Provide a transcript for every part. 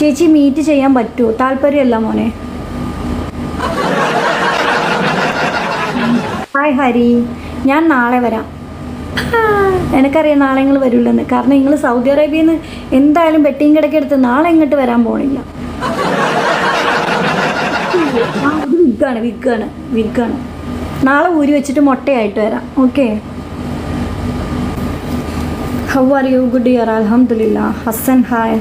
ചേച്ചി മീറ്റ് ചെയ്യാൻ പറ്റുമോ താല്പര്യമല്ല മോനെ. ഹായ് ഹരി. ഞാൻ നാളെ വരാം. എനിക്കറിയാം നാളെ നിങ്ങൾ വരില്ലെന്ന് കാരണം നിങ്ങൾ സൗദി അറേബ്യയിൽ നിന്ന് എന്തായാലും ബെട്ടിങ് കിടക്കെടുത്ത് നാളെ ഇങ്ങോട്ട് വരാൻ പോണില്ല. വിഗാണ് വിഗാണ് വിഗാണ്. നാളെ ഊരി വെച്ചിട്ട് മുട്ടയായിട്ട് വരാം. Okay how are you good year അലഹമില്ല ഹസൻ ഹായ്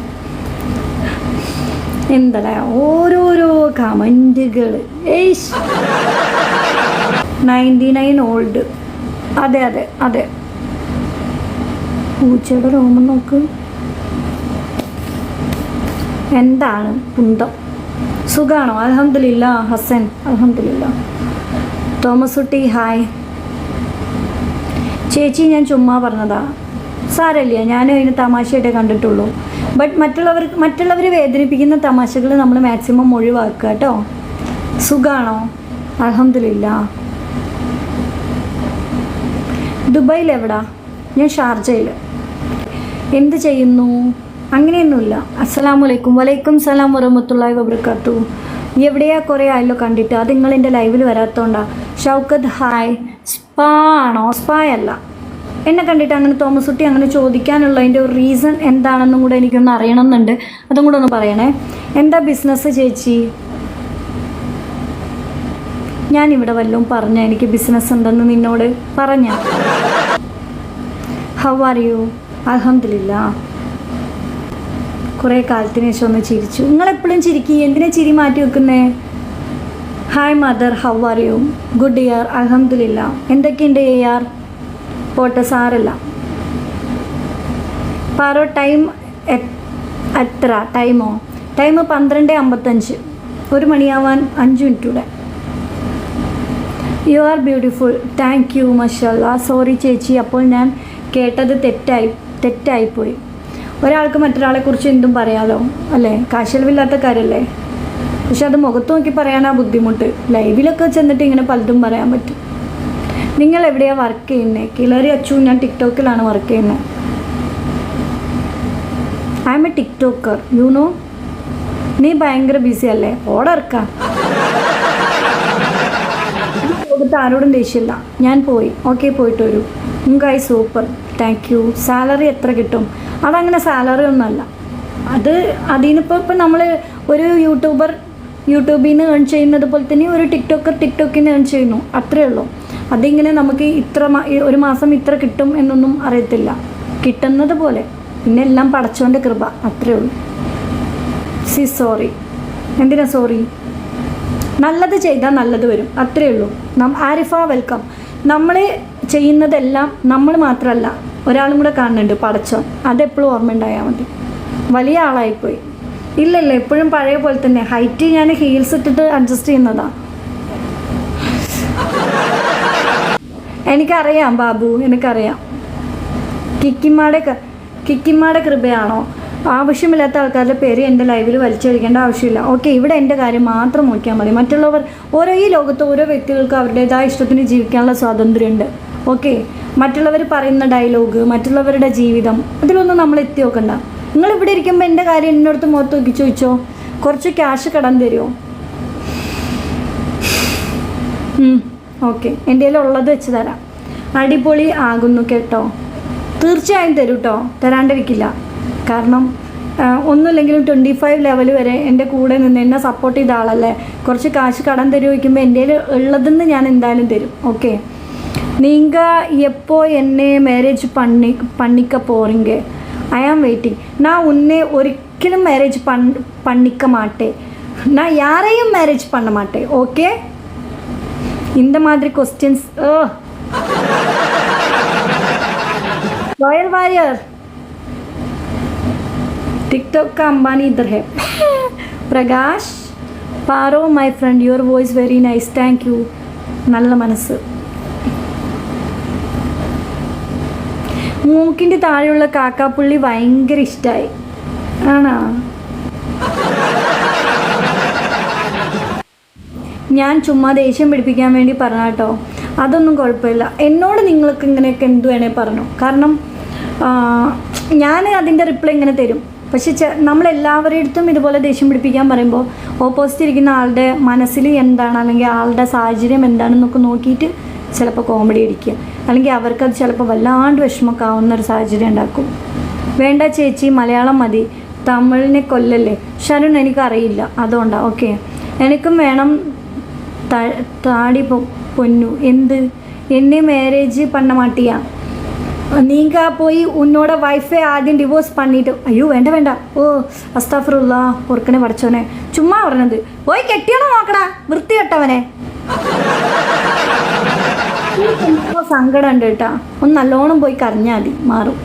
എന്തല്ലേ ഓരോരോ കമന്റുകൾ നയന്റി നയൻ ഓൾഡ്. അതെ അതെ അതെ. പൂച്ചയുടെ രോമം നോക്ക്. എന്താണ് കുന്തം? സുഖാണോ? അലഹമില്ല ഹസൻ. അലഹമില്ല തോമസ് കുട്ടി ഹായ്. ചേച്ചി ഞാൻ ചുമ്മാ പറഞ്ഞതാ. സാരല്ല ഞാൻ അതിന് തമാശയായിട്ടേ കണ്ടിട്ടുള്ളൂ. ബട്ട് മറ്റുള്ളവർ മറ്റുള്ളവർ വേദനിപ്പിക്കുന്ന തമാശകൾ നമ്മൾ മാക്സിമം ഒഴിവാക്കുക കേട്ടോ. സുഖാണോ? അലഹമില്ല ദുബായിൽ എവിടാ? ഞാൻ ഷാർജയിൽ എന്ത് ചെയ്യുന്നു? അങ്ങനെയൊന്നുമില്ല. അസ്സലാമു അലൈക്കും വലൈക്കും സലാം വറഹമത്തുള്ളാഹി വബർക്കാത്തു എവിടെയാ കുറേ ആയല്ലോ കണ്ടിട്ട്. അത് നിങ്ങൾ എന്റെ ലൈവിൽ വരാത്തോണ്ടാ. ഷൗക്കത്ത് ഹായ്. സ്പാ ആണോ? സ്പാ അല്ല. എന്നെ കണ്ടിട്ട് അങ്ങനെ തോമസ് കുട്ടി അങ്ങനെ ചോദിക്കാനുള്ളതിന്റെ ഒരു റീസൺ എന്താണെന്നും കൂടെ എനിക്കൊന്ന് അറിയണമെന്നുണ്ട്. അതും കൂടെ ഒന്ന് പറയണേ. എന്താ ബിസിനസ് ചേച്ചി? ഞാൻ ഇവിടെ വല്ലതും പറഞ്ഞ എനിക്ക് ബിസിനസ് ഉണ്ടെന്ന് നിന്നോട് പറഞ്ഞ? ഹൗ ആർ യു അലഹമില്ല കുറേ കാലത്തിന് ശേഷം ഒന്ന് ചിരിച്ചു. നിങ്ങളെപ്പോഴും ചിരിക്കി. എന്തിനാ ചിരി മാറ്റി വെക്കുന്നേ? Hi mother how are you good year അലഹമില്ല എന്തൊക്കെയുണ്ട് ഇയർ പോട്ടെ സാരല്ല. പാറോ ടൈം എത്ര? ടൈമോ? ടൈം പന്ത്രണ്ട് അമ്പത്തഞ്ച്. ഒരു മണിയാവാൻ അഞ്ച് മിനിറ്റ് കൂടെ you are beautiful thank you മഷല്ല sorry ചേച്ചി. അപ്പോൾ ഞാൻ കേട്ടത് തെറ്റായി തെറ്റായിപ്പോയി. ഒരാൾക്ക് മറ്റൊരാളെ കുറിച്ച് എന്തും പറയാലോ? അല്ലേ? കാശലവില്ലാത്ത കാര്യമല്ലേ പക്ഷെ അത് മുഖത്ത് നോക്കി പറയാനാ ബുദ്ധിമുട്ട്. ലൈവിലൊക്കെ ചെന്നിട്ട് ഇങ്ങനെ പലതും പറയാൻ പറ്റും. നിങ്ങൾ എവിടെയാണ് വർക്ക് ചെയ്യുന്നത് കിളറി അച്ചു ഞാൻ ടിക്ടോക്കിലാണ് വർക്ക് ചെയ്യുന്നത് I am a TikToker you know നീ ഭയങ്കര ബിസി അല്ലേ? ഓർഡർക്കാം കൊടുത്ത് ആരോടും ദേഷ്യമില്ല. ഞാൻ പോയി. ഓക്കെ പോയിട്ട് വരൂ. മുങ്കായി സൂപ്പർ താങ്ക് യു സാലറി എത്ര കിട്ടും? അതങ്ങനെ സാലറി ഒന്നുമല്ല അത് അതിനിപ്പോൾ ഇപ്പം നമ്മൾ ഒരു യൂട്യൂബർ യൂട്യൂബിൽ നിന്ന് ഏൺ ചെയ്യുന്നത് പോലെ തന്നെ ഒരു ടിക്ടോക്കർ ടിക്ടോക്കിൽ നിന്ന് ഏൺ ചെയ്യുന്നു. അത്രേ ഉള്ളൂ. അതിങ്ങനെ നമുക്ക് ഇത്ര ഒരു മാസം ഇത്ര കിട്ടും എന്നൊന്നും അറിയത്തില്ല. കിട്ടുന്നത് പോലെ. പിന്നെ എല്ലാം പടച്ചോന്റെ കൃപ. അത്രേ ഉള്ളൂ. സി സോറി എന്തിനാ സോറി നല്ലത് ചെയ്താൽ നല്ലത് വരും. അത്രേ ഉള്ളൂ. നം ആരിഫ വെൽക്കം നമ്മൾ ചെയ്യുന്നതെല്ലാം നമ്മൾ മാത്രമല്ല ഒരാളും കൂടെ കാണുന്നുണ്ട് പടച്ചോൻ അതെപ്പോഴും ഓർമ്മ ഉണ്ടായാൽ മതി. വലിയ ആളായിപ്പോയി. ഇല്ലല്ലോ ഇല്ല എപ്പോഴും പഴയ പോലെ തന്നെ. ഹൈറ്റ് ഞാൻ ഹീൽസ് ഇട്ടിട്ട് അഡ്ജസ്റ്റ് ചെയ്യുന്നതാ. എനിക്കറിയാം ബാബു എനിക്കറിയാം. കിക്കിമ്മാടെ കിക്കിമാടെ കൃപയാണോ? ആവശ്യമില്ലാത്ത ആൾക്കാരുടെ പേര് എന്റെ ലൈവിൽ വലിച്ചടിക്കേണ്ട ആവശ്യമില്ല. ഓക്കെ ഇവിടെ എന്റെ കാര്യം മാത്രം നോക്കിയാൽ മതി. മറ്റുള്ളവർ ഓരോ ഈ ലോകത്ത് ഓരോ വ്യക്തികൾക്ക് അവരുടേതായ ഇഷ്ടത്തിന് ജീവിക്കാനുള്ള സ്വാതന്ത്ര്യമുണ്ട്. ഓക്കെ മറ്റുള്ളവർ പറയുന്ന ഡയലോഗ് മറ്റുള്ളവരുടെ ജീവിതം അതിലൊന്നും നമ്മൾ എത്തി നോക്കണ്ട. നിങ്ങൾ ഇവിടെ ഇരിക്കുമ്പോൾ എന്റെ കാര്യം എന്നോടത്ത് മുഖത്ത് നോക്കി ചോദിച്ചോ? കുറച്ച് ക്യാഷ് കടം തരുമോ? ഓക്കെ. എന്റെ ഉള്ളത് വെച്ച് തരാം. അടിപൊളി ആകുന്നു കേട്ടോ. തീർച്ചയായും തരും കേട്ടോ തരാണ്ടിരിക്കില്ല. കാരണം ഒന്നുമില്ലെങ്കിലും ട്വന്റി ഫൈവ് ലെവൽ വരെ എന്റെ കൂടെ നിന്ന് എന്നെ സപ്പോർട്ട് ചെയ്ത ആളല്ലേ? കുറച്ച് കാശ് കടം തരുമോ വയ്ക്കുമ്പോൾ എന്റെ ഉള്ളതെന്ന് ഞാൻ എന്തായാലും തരും. ഓക്കെ. നിങ്ങൾ എപ്പോൾ എന്നെ മാരേജ് പണി പണിക്ക പോറിങ്ക? ഐ ആം വെയിറ്റിംഗ് നാ ഉന്നെ ഒരിക്കലും മാരേജ് പണ് പണിക്ക മാട്ടേ. നാ യാരെയും മാരേജ് പണ മാട്ടേ. ഓക്കെ? இந்த மாதிரி கொஸ்டின்ஸ் रॉयल वारियर टिकटॉक का अंबानी इधर है Prakash പാറോ my friend your voice very nice thank you നല്ല മനസ്സ് മൂക്കിൻ്റെ താഴെയുള്ള കാക്കാപ്പുള്ളി ഭയങ്കര ഇഷ്ടമായി ആണോ ഞാൻ ചുമ്മാ ദേഷ്യം പിടിപ്പിക്കാൻ വേണ്ടി പറഞ്ഞ കേട്ടോ അതൊന്നും കുഴപ്പമില്ല. എന്നോട് നിങ്ങൾക്ക് ഇങ്ങനെയൊക്കെ എന്ത് വേണേൽ പറഞ്ഞു. കാരണം ഞാൻ അതിന്റെ റിപ്ലൈ ഇങ്ങനെ തരും. പക്ഷെ നമ്മളെല്ലാവരുടെ അടുത്തും ഇതുപോലെ ദേഷ്യം പിടിപ്പിക്കാൻ പറയുമ്പോൾ ഓപ്പോസിറ്റ് ഇരിക്കുന്ന ആളുടെ മനസ്സിൽ എന്താണ് അല്ലെങ്കിൽ ആളുടെ സാഹചര്യം എന്താണെന്നൊക്കെ നോക്കിയിട്ട് ചിലപ്പോൾ കോമഡി അടിക്കുക. അല്ലെങ്കിൽ അവർക്കത് ചിലപ്പോൾ വല്ലാണ്ട് വിഷമമൊക്കെ ആവുന്ന ഒരു സാഹചര്യം ഉണ്ടാക്കും. വേണ്ട ചേച്ചി മലയാളം മതി. തമിഴിനെ കൊല്ലല്ലേ? ഷരുൺ എനിക്കറിയില്ല. അതുകൊണ്ടാണ് ഓക്കെ എനിക്കും വേണം താടി പൊന്നു. എന്ത്? എന്നെ മാരേജ് പണ്ണ മാട്ടിയാ. നീങ്കാ പോയി ഉന്നോടെ വൈഫെ ആദ്യം ഡിവോഴ്സ് പണിയിട്ട് അയ്യോ വേണ്ട വേണ്ട. ഓ അസ്താഫറുള്ള പൊറുക്കനെ പഠിച്ചോനെ ചുമ്മാ പറഞ്ഞത്. പോയി കെട്ടിയാണോ നോക്കടാ വൃത്തി കെട്ടവനെ സങ്കടം ഉണ്ട് കേട്ടാ. ഒന്ന് നല്ലോണം പോയി കരഞ്ഞാൽ മതി. മാറും.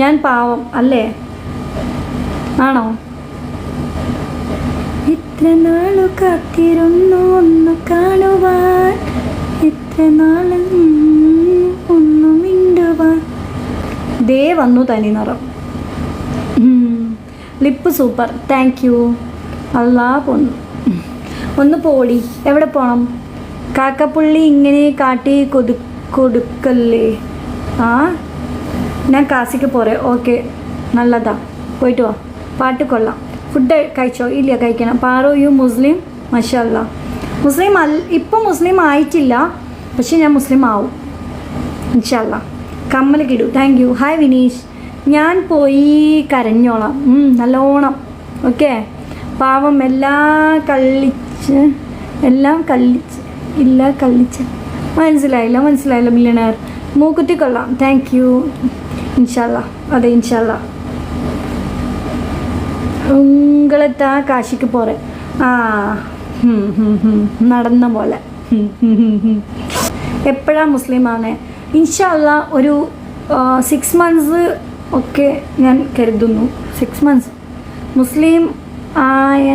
ഞാൻ പാവം അല്ലേ? ആണോ? ഇത്ര നാളു കാത്തിരുന്നു. ദേ വന്നു തനി നിറം. Lip super. താങ്ക് യു അല്ലാ പൊന്നു. ഒന്ന് പോടി. എവിടെ പോണം? കാക്കപ്പുള്ളി ഇങ്ങനെ കാട്ടി കൊതു കൊടുക്കല്ലേ? ആ? ഞാൻ കാശിക്ക് പോരെ. ഓക്കെ നല്ലതാ. പോയിട്ട് വാ. പാട്ട് കൊള്ളാം. ഫുഡ് കഴിച്ചോ? ഇല്ല കഴിക്കണം. പാറോ യു മുസ്ലിം മഷല്ല മുസ്ലിം അല്ല ഇപ്പം മുസ്ലിം ആയിട്ടില്ല. പക്ഷെ ഞാൻ മുസ്ലിം ആവും. ഇൻഷല്ല കമ്മൽ കിടു. താങ്ക് യു ഹായ് വിനീഷ് ഞാൻ പോയി കരഞ്ഞോളാം. നല്ലോണം. ഓക്കെ പാവം എല്ലാ കള്ളിച്ച് എല്ലാം കള്ളിച്ച് ഇല്ല കള്ളിച്ച്. മനസ്സിലായില്ല മനസ്സിലായില്ല മില്യണയർ മൂക്കുത്തി കൊള്ളാം. താങ്ക് യു ഇൻഷല്ല അതെ ഇൻഷല്ല ഉങ്ങളെത്താ കാശിക്ക് പോറേ ആ. നടന്ന പോലെ. എപ്പോഴാണ് മുസ്ലിം ആവുന്നത് ഇൻഷല്ല ഒരു സിക്സ് മന്ത്സ് ഒക്കെ ഞാൻ കരുതുന്നു. സിക്സ് മന്ത്സ് മുസ്ലിം ആയ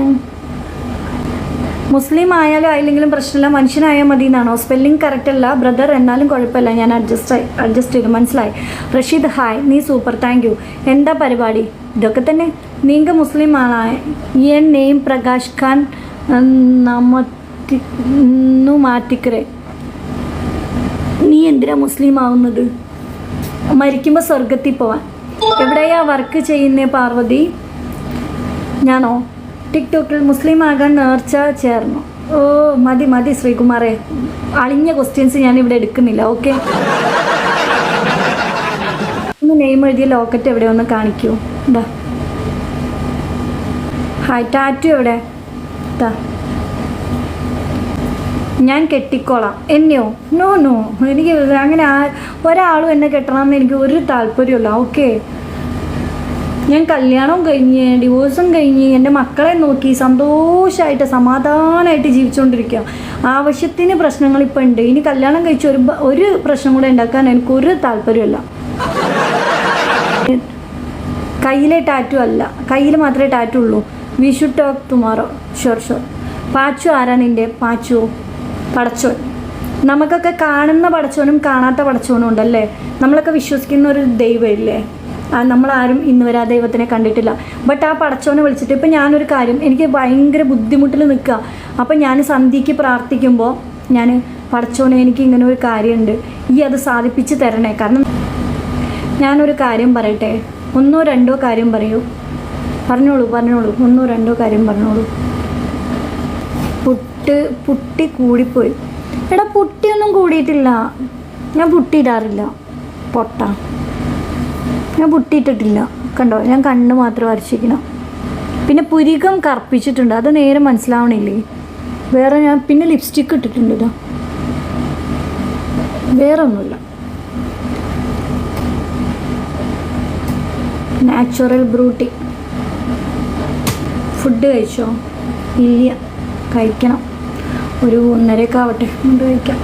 മുസ്ലിം ആയാലും ആയില്ലെങ്കിലും പ്രശ്നമില്ല. മനുഷ്യനായാൽ മതി എന്നാണോ സ്പെല്ലിംഗ് കറക്റ്റ് അല്ല. ബ്രദർ എന്നാലും കുഴപ്പമില്ല. ഞാൻ അഡ്ജസ്റ്റ് അഡ്ജസ്റ്റ് ചെയ്തു. മനസ്സിലായി? റഷീദ് ഹായ് നീ സൂപ്പർ താങ്ക് യു എന്താ പരിപാടി? ഇതൊക്കെ തന്നെ. നീങ്ക മുസ്ലിം ആളായ എൻ നെയിം പ്രകാശ് ഖാൻ നമ്മു മാറ്റിക്കറേ എന്തിനാ മുസ്ലിം ആവുന്നത്? മരിക്കുമ്പോൾ സ്വർഗത്തിൽ പോവാൻ. എവിടെയാ വർക്ക് ചെയ്യുന്നേ പാർവതി? ഞാനോ? ടിക്ടോക്കിൽ മുസ്ലിം ആകാൻ നേർച്ച ചേർന്നു. ഓ മതി മതി ശ്രീകുമാറെ. അളിഞ്ഞ ക്വസ്റ്റ്യൻസ് ഞാൻ ഇവിടെ എടുക്കുന്നില്ല ഓക്കെ ഒന്ന് നെയിം എഴുതിയ ലോക്കറ്റ് എവിടെ ഒന്ന് കാണിക്കൂ. എന്താ ഹായ് ടാറ്റു എവിടെ? ഇതാ ഞാൻ കെട്ടിക്കോളാം. എന്നെയോ? നോ നോ എനിക്ക് അങ്ങനെ ഒരാളും എന്നെ കെട്ടണം കെട്ടണമെന്ന് എനിക്ക് ഒരു താല്പര്യമില്ല ഓക്കെ ഞാൻ കല്യാണം കഴിഞ്ഞ് ഡിവോഴ്സും കഴിഞ്ഞ് എന്റെ മക്കളെ നോക്കി സന്തോഷമായിട്ട് സമാധാനമായിട്ട് ജീവിച്ചുകൊണ്ടിരിക്കുക. ആവശ്യത്തിന് പ്രശ്നങ്ങൾ ഇപ്പം ഉണ്ട്. ഇനി കല്യാണം കഴിച്ച് ഒരു ഒരു പ്രശ്നം കൂടെ ഉണ്ടാക്കാൻ എനിക്കൊരു താല്പര്യമില്ല കയ്യിലെ ടാറ്റു അല്ല. കയ്യിൽ മാത്രമേ ടാറ്റു ഉള്ളൂ. We should talk tomorrow sure sure Pachu ആരാ നിന്റെ? പാച്ചു. പടച്ചോൻ. നമുക്കൊക്കെ കാണുന്ന പടച്ചോനും കാണാത്ത പടച്ചോനും ഉണ്ടല്ലേ? നമ്മളൊക്കെ വിശ്വസിക്കുന്ന ഒരു ദൈവമില്ലേ? നമ്മളാരും ഇന്ന് വരെ ആ ദൈവത്തിനെ കണ്ടിട്ടില്ല. ബട്ട് ആ പടച്ചോനെ വിളിച്ചിട്ട് ഇപ്പം ഞാനൊരു കാര്യം എനിക്ക് ഭയങ്കര ബുദ്ധിമുട്ടിൽ നിൽക്കുക അപ്പം ഞാൻ സന്ധ്യയ്ക്ക് പ്രാർത്ഥിക്കുമ്പോൾ ഞാൻ പടച്ചോനെ എനിക്ക് ഇങ്ങനെ ഒരു കാര്യമുണ്ട്. ഈ അത് സാധിപ്പിച്ച് തരണേ. കാരണം ഞാനൊരു കാര്യം പറയട്ടെ? ഒന്നോ രണ്ടോ കാര്യം പറയൂ. പറഞ്ഞോളൂ പറഞ്ഞോളൂ. ഒന്നോ രണ്ടോ കാര്യം പറഞ്ഞോളൂ. പുട്ട് പുട്ടി കൂടിപ്പോയി. എടാ പുട്ടിയൊന്നും കൂടിയിട്ടില്ല. ഞാൻ പുട്ടി ഇടാറില്ല. പൊട്ട. ഞാൻ പുട്ടി ഇട്ടിട്ടില്ല. കണ്ടോ? ഞാൻ കണ്ണ് മാത്രം വരച്ചിരിക്കണം. പിന്നെ പുരികം കറുപ്പിച്ചിട്ടുണ്ട്. അത് നേരെ മനസ്സിലാവണില്ലേ? വേറെ ഞാൻ പിന്നെ ലിപ്സ്റ്റിക്ക് ഇട്ടിട്ടുണ്ട് ഇതാ. വേറെ ഒന്നുമില്ല നാച്ചുറൽ ബ്രൂട്ടി. ഫുഡ് കഴിച്ചോ? ഇല്ല. കഴിക്കണം. ഒരു ഒന്നരയൊക്കെ ആവട്ടെ കൊണ്ട് കഴിക്കാം.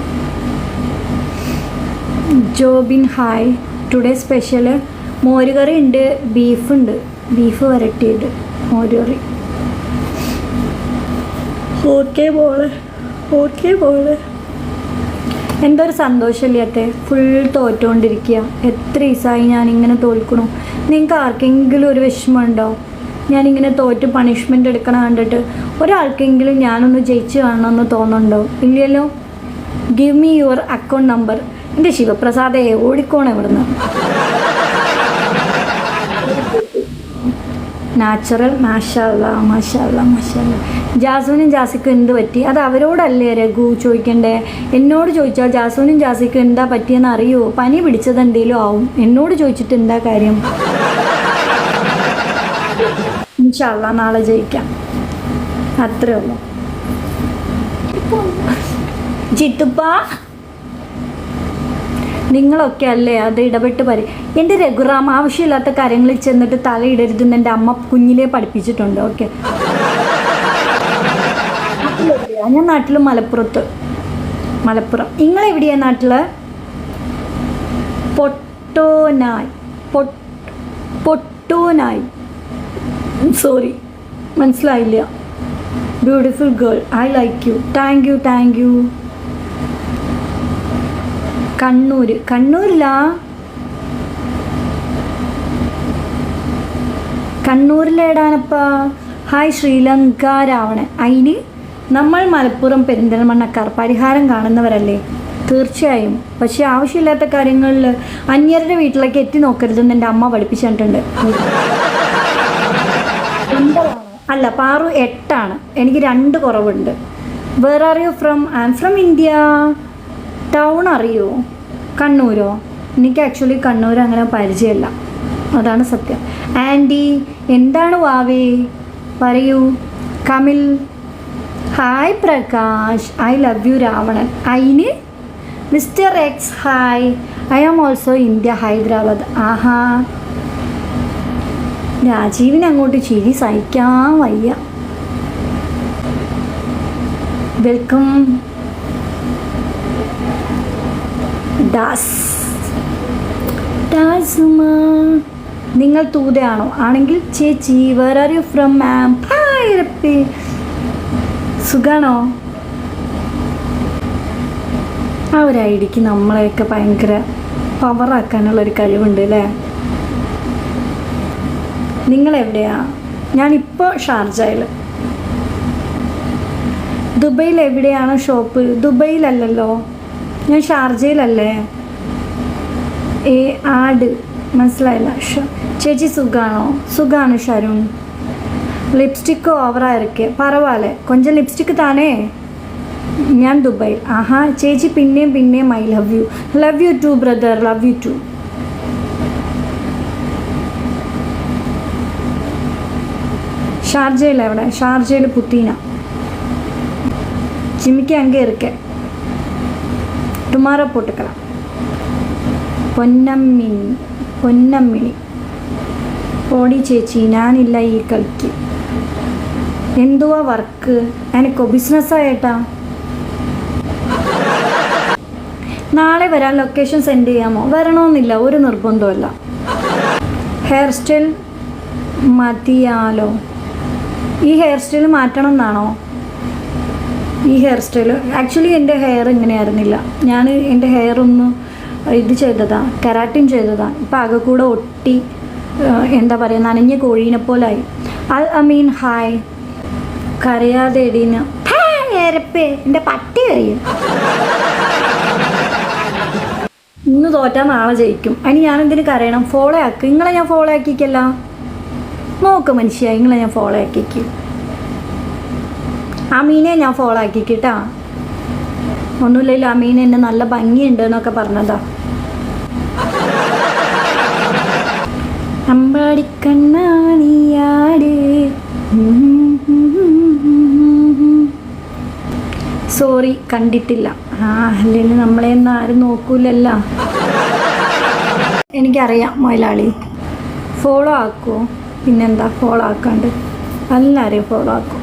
ജോബിൻ ഹായ്. ടുഡേ സ്പെഷ്യൽ മോരുകറി ഉണ്ട് ബീഫ് ഉണ്ട്. ബീഫ് വരട്ടിയിട്ട് മോരുകറി ഓക്കെ മോളെ ഓക്കെ മോളെ. എന്തോ ഒരു സന്തോഷമില്ലാത്ത ഫുൾ തോറ്റുകൊണ്ടിരിക്കുക എത്ര ദിവസമായി ഞാനിങ്ങനെ തോൽക്കണു. നിങ്ങൾക്ക് ആർക്കെങ്കിലും ഒരു വിഷമം വിഷമമുണ്ടോ ഞാനിങ്ങനെ തോറ്റ് പണിഷ്മെന്റ് എടുക്കണ കണ്ടിട്ട് ഒരാൾക്കെങ്കിലും ഞാനൊന്ന് ജയിച്ചു കാണണമെന്ന് തോന്നുന്നുണ്ടോ? ഇല്ലല്ലോ. Give me your account number എന്റെ ശിവപ്രസാദേ ഓടിക്കോണം ഇവിടുന്ന്. നാച്ചുറൽ മാഷല്ല മാഷല്ല മാഷല്ല ജാസുവിനും ജാസിക്കും എന്ത് പറ്റി? അത് അവരോടല്ലേ രഘു ചോദിക്കണ്ടേ? എന്നോട് ചോദിച്ചാൽ ജാസുവിനും ജാസിക്കും എന്താ പറ്റിയെന്ന് അറിയുമോ പനി പിടിച്ചത് എന്തേലും ആവും. എന്നോട് ചോദിച്ചിട്ട് എന്താ കാര്യം? ഇൻഷല്ല നാളെ ജയിക്കാം. അത്രേ ഉള്ളൂ. ജിത്തുപ്പ നിങ്ങളൊക്കെ അല്ലേ അത് ഇടപെട്ട് പരി എന്റെ രഘുറാം ആവശ്യമില്ലാത്ത കാര്യങ്ങളിൽ ചെന്നിട്ട് തലയിടരുതെന്ന് എന്റെ അമ്മ കുഞ്ഞിലെ പഠിപ്പിച്ചിട്ടുണ്ട്. ഓക്കെ. ഞാൻ നാട്ടിൽ മലപ്പുറത്ത്. മലപ്പുറം. നിങ്ങളെവിടെയാ നാട്ടിൽ പൊട്ടോനായി. പൊട്ട് പൊട്ടോനായി. സോറി മനസ്സിലായില്ല. Beautiful girl I like you thank you thank you Kannur. കണ്ണൂരിലാ കണ്ണൂരിലേടാനപ്പ ഹായ് ശ്രീലങ്ക രാവണൻ. അതിന് നമ്മൾ മലപ്പുറം പെരിന്തൽമണ്ണക്കാർ പരിഹാരം കാണുന്നവരല്ലേ? തീർച്ചയായും. പക്ഷേ ആവശ്യമില്ലാത്ത കാര്യങ്ങളിൽ അന്യരുടെ വീട്ടിലേക്ക് എത്തി നോക്കരുതെന്ന് എന്റെ അമ്മ പഠിപ്പിച്ചിട്ടുണ്ട്. അല്ല പാറു എട്ടാണ്. എനിക്ക് രണ്ട് കുറവുണ്ട്. Where are you from I am from India town അറിയോ? കണ്ണൂരോ? എനിക്ക് ആക്ച്വലി കണ്ണൂർ അങ്ങനെ പരിചയമില്ല. അതാണ് സത്യം. ആന്റി എന്താണ് വാവേ? പറയൂ. Kamil hi Prakash I love you Ravanan അയിന്? Mister X hi I am also India Hyderabad ആഹാ. രാജീവിന് അങ്ങോട്ട് ചിരി സഹിക്കാൻ വയ്യ. വെൽക്കം ദാസ്. ദാസുമ. നിങ്ങൾ തൂതയാണോ? ആണെങ്കിൽ ചേച്ചി where are you from ma'am hi സുഖാണോ? ആ ഒരു ഐഡിക്ക് നമ്മളെയൊക്കെ ഭയങ്കര പവറാക്കാനുള്ള ഒരു കഴിവുണ്ട് അല്ലേ? നിങ്ങൾ എവിടെയാ ഞാനിപ്പോൾ ഷാർജയിൽ ദുബൈയിൽ എവിടെയാണ് ഷോപ്പ്? ദുബൈയിലല്ലല്ലോ. ഞാൻ ഷാർജയിലല്ലേ? ഏ ആട്. മനസ്സിലായില്ല. ചേച്ചി സുഖാണോ? സുഖാണ് ഷരുൺ ലിപ്സ്റ്റിക്ക് ഓവറായിരിക്കെ. പറവാലെ കൊഞ്ചം ലിപ്സ്റ്റിക്ക് താനേ. ഞാൻ ദുബായ് ആഹാ ചേച്ചി പിന്നെയും പിന്നെയും I love you. Love you too brother. Love you too. ഷാർജയിലാണ് അവിടെ ഷാർജയിൽ പുത്തീന. ജിമ്മിക്ക് അങ്ങേ ഇരിക്കെ ടുമാറോ പൊട്ടുക്കള പൊന്നമ്മിണി പൊന്നമ്മിണി. ഓടി ചേച്ചി ഞാനില്ല ഈ കളിക്ക്. എന്തുവാ വർക്ക്? എനിക്കോ ബിസിനസ്സായിട്ടാ? നാളെ വരാൻ ലൊക്കേഷൻ സെൻഡ് ചെയ്യാമോ? വരണമെന്നില്ല ഒരു നിർബന്ധമല്ല ഹെയർ സ്റ്റൈൽ മതിയാലോ? ഈ ഹെയർ സ്റ്റൈൽ മാറ്റണം എന്നാണോ? ഈ ഹെയർ സ്റ്റൈൽ ആക്ച്വലി എന്റെ ഹെയർ ഇങ്ങനെയായിരുന്നില്ല. ഞാൻ എന്റെ ഹെയർ ഒന്ന് ഇത് ചെയ്തതാണ് കെരാട്ടിൻ ചെയ്തതാണ് ഇപ്പം ആകെ കൂടെ ഒട്ടി എന്താ പറയുക നനഞ്ഞ കോഴീനെ പോലായി ഐ ഐ മീൻ ഹായ്. കരയാതെ എടീന്. ഏരപ്പേ എന്റെ പട്ടി കരയും. ഇന്ന് തോറ്റാൽ നാളെ ജയിക്കും. അതിന് ഞാനെന്തിനു കരയണം? ഫോളോ ആക്ക്. നിങ്ങളെ ഞാൻ ഫോളോ ആക്കിക്കല്ല നോക്ക് മനുഷ്യ നിങ്ങളെ ഞാൻ ഫോളോ ആക്കിക്ക്. അമീനെ ഞാൻ ഫോളോ ആക്കിക്കിട്ടാ. ഒന്നുമില്ലല്ലോ അമീന എന്നെ നല്ല ഭംഗിയുണ്ട് എന്നൊക്കെ പറഞ്ഞതാ. അമ്പാടിക്കണ്ണാണിയാട്. സോറി കണ്ടിട്ടില്ല. ആ അല്ലെങ്കിൽ നമ്മളെയൊന്നും ആരും നോക്കൂലല്ലോ. എനിക്കറിയാം മൊയലാളി. ഫോളോ ആക്കുമോ പിന്നെന്താ ഫോളോ ആക്കാണ്ട്. എല്ലാവരെയും ഫോളോ ആക്കും.